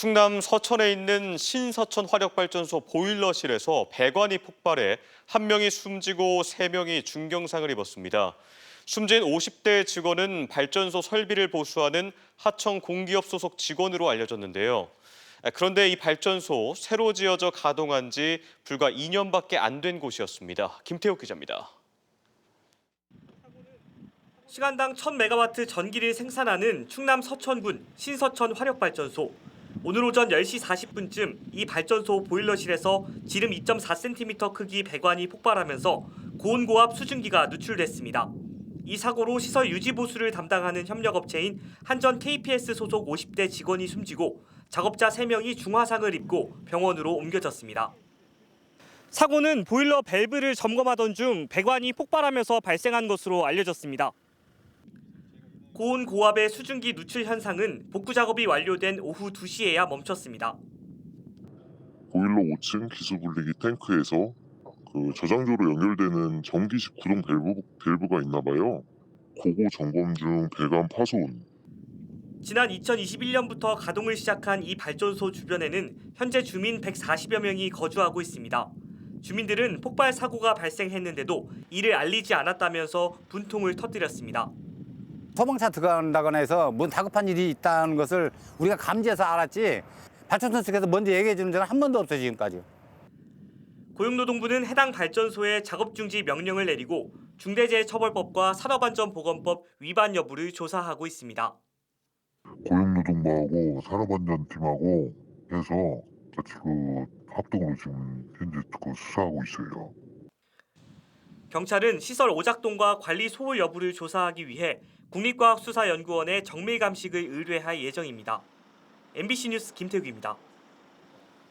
충남 서천에 있는 신서천 화력발전소 보일러실에서 배관이 폭발해 한 명이 숨지고 세 명이 중경상을 입었습니다. 숨진 50대 직원은 발전소 설비를 보수하는 하청 공기업 소속 직원으로 알려졌는데요. 그런데 이 발전소 새로 지어져 가동한 지 불과 2년밖에 안 된 곳이었습니다. 김태욱 기자입니다. 시간당 1000메가와트 전기를 생산하는 충남 서천군 신서천 화력발전소. 오늘 오전 10시 40분쯤 이 발전소 보일러실에서 지름 2.4cm 크기 배관이 폭발하면서 고온고압 수증기가 누출됐습니다. 이 사고로 시설 유지 보수를 담당하는 협력업체인 한전 KPS 소속 50대 직원이 숨지고 작업자 3명이 중화상을 입고 병원으로 옮겨졌습니다. 사고는 보일러 밸브를 점검하던 중 배관이 폭발하면서 발생한 것으로 알려졌습니다. 고온 고압의 수증기 누출 현상은 복구 작업이 완료된 오후 2시에야 멈췄습니다. 보일러 5층 기수분리기 탱크에서 그 저장조로 연결되는 전기식 구동 밸브, 밸브가 있나 봐요. 고고 점검 중 배관 파손, 지난 2021년부터 가동을 시작한 이 발전소 주변에는 현재 주민 140여 명이 거주하고 있습니다. 주민들은 폭발 사고가 발생했는데도 이를 알리지 않았다면서 분통을 터뜨렸습니다. 소방차 들어간다거나 해서 뭔 다급한 일이 있다는 것을 우리가 감지해서 알았지 발전소 측에서 먼저 얘기해 주는 적은 한 번도 없어요 지금까지. 고용노동부는 해당 발전소에 작업 중지 명령을 내리고 중대재해처벌법과 산업안전보건법 위반 여부를 조사하고 있습니다. 고용노동부하고 산업안전팀하고 해서 같이 그 합동으로 지금 현재 그 수사하고 있어요. 경찰은 시설 오작동과 관리 소홀 여부를 조사하기 위해 국립과학수사연구원에 정밀 감식을 의뢰할 예정입니다. MBC 뉴스 김태규입니다.